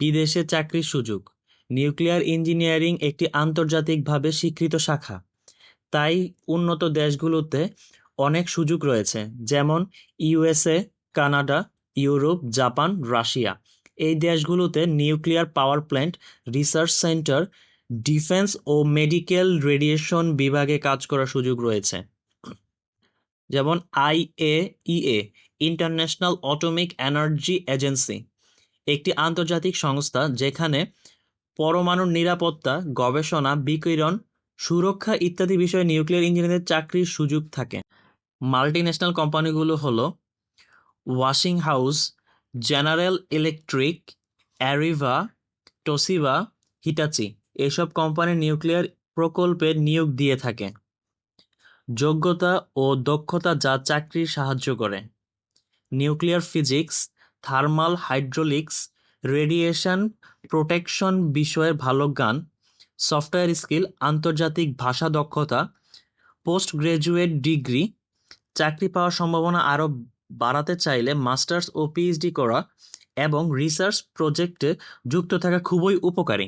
বিদেশে চাকরির সুযোগ। নিউক্লিয়ার ইঞ্জিনিয়ারিং একটি আন্তর্জাতিকভাবে স্বীকৃত শাখা। তাই উন্নত দেশগুলোতে অনেক সুযোগ রয়েছে, যেমন USA, Canada, Europe, Japan, Russia. এই দেশগুলোতে nuclear power plant, research centre, defence ও মেডিকেল রেডিয়েশন বিভাগে কাজ করার সুযোগ রয়েছে। যেমন IAEA, international atomic energy agency. একটি আন্তর্জাতিক সংস্থা যেখানে পরমাণুর নিরাপত্তা, গবেষণা, বিকিরণ, সুরক্ষা ইত্যাদি বিষয়ে নিউক্লিয়ার ইঞ্জিনিয়ারদের চাকরির সুযোগ থাকে। মাল্টিন্যাশনাল কোম্পানিগুলো হলো Westinghouse General Electric, Areva, Toshiba, Hitachi এসব কোম্পানি নিউক্লিয়ার প্রকল্পে নিয়োগ দিয়ে থাকে। যোগ্যতা ও দক্ষতা যা চাকরির সাহায্য করে। Nuclear physics thermal hydraulics, radiation protection বিষয়ের ভালো জ্ঞান, সফটওয়্যার স্কিল, আন্তর্জাতিক ভাষা দক্ষতা পোস্ট গ্রাজুয়েট ডিগ্রি, চাকরি পাওয়ার সম্ভাবনা আরও বাড়াতে চাইলে মাস্টার্স ও পিএইচডি করা এবং রিসার্চ প্রজেক্টে যুক্ত থাকা খুবই উপকারী।